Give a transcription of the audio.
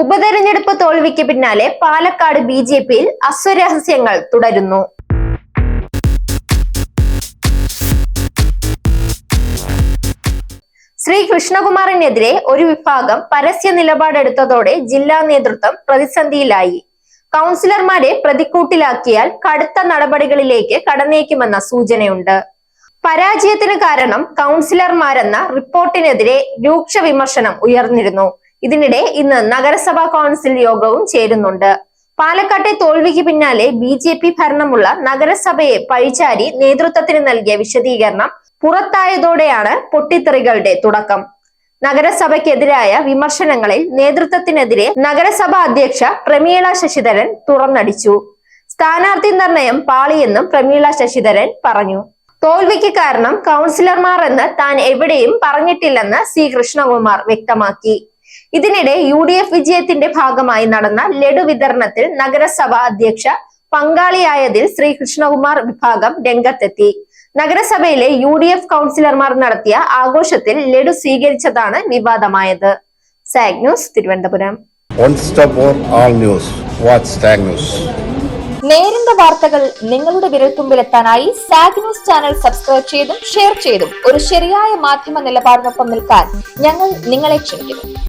ഉപതെരഞ്ഞെടുപ്പ് തോൽവിക്ക് പിന്നാലെ പാലക്കാട് ബി ജെ പിയിൽ അസ്വരഹസ്യങ്ങൾ തുടരുന്നു. ശ്രീ കൃഷ്ണകുമാറിനെതിരെ ഒരു വിഭാഗം പരസ്യ നിലപാടെടുത്തതോടെ ജില്ലാ നേതൃത്വം പ്രതിസന്ധിയിലായി. കൗൺസിലർമാരെ പ്രതിക്കൂട്ടിലാക്കിയാൽ കടുത്ത നടപടികളിലേക്ക് കടന്നേക്കുമെന്ന സൂചനയുണ്ട്. പരാജയത്തിന് കാരണം കൗൺസിലർമാരെന്ന റിപ്പോർട്ടിനെതിരെ രൂക്ഷ വിമർശനം ഉയർന്നിരുന്നു. ഇതിനിടെ ഇന്ന് നഗരസഭാ കൗൺസിൽ യോഗവും ചേരുന്നുണ്ട്. പാലക്കാട്ടെ തോൽവിക്ക് പിന്നാലെ ബി ജെ പി ഭരണമുള്ള നഗരസഭയെ പഴിചാരി നേതൃത്വത്തിന് നൽകിയ വിശദീകരണം പുറത്തായതോടെയാണ് പൊട്ടിത്തെറികളുടെ തുടക്കം. നഗരസഭയ്ക്കെതിരായ വിമർശനങ്ങളിൽ നേതൃത്വത്തിനെതിരെ നഗരസഭാ അധ്യക്ഷ പ്രമീള ശശിധരൻ തുറന്നടിച്ചു. സ്ഥാനാർത്ഥി നിർണയം പാളിയെന്നും പ്രമീള ശശിധരൻ പറഞ്ഞു. തോൽവിക്ക് കാരണം കൗൺസിലർമാർ എന്ന് താൻ എവിടെയും പറഞ്ഞിട്ടില്ലെന്ന് സി കൃഷ്ണകുമാർ വ്യക്തമാക്കി. ഇതിനിടെ യു ഡി എഫ് വിജയത്തിന്റെ ഭാഗമായി നടന്ന ലഡു വിതരണത്തിൽ നഗരസഭ അധ്യക്ഷ പങ്കാളിയായതിൽ ശ്രീ കൃഷ്ണകുമാർ വിഭാഗം രംഗത്തെത്തി നഗരസഭയിലെ യു ഡി എഫ് കൗൺസിലർമാർ നടത്തിയ ആഘോഷത്തിൽ ലഡു സ്വീകരിച്ചതാണ് വിവാദമായത് zag news Thiruvananthapuram One stop for all news. Watch Tag News. നേരിന്റെ വാർത്തകൾ നിങ്ങളുടെ വിരൽത്തുമ്പിലെത്താനായി സാഗ് ന്യൂസ് ചാനൽ സബ്സ്ക്രൈബ് ചെയ്തും ഷെയർ ചെയ്തും ഒരു ശരിയായ മാധ്യമ നിലപാടിനൊപ്പം നിൽക്കാൻ ഞങ്ങൾ നിങ്ങളെ ക്ഷണിക്കുന്നു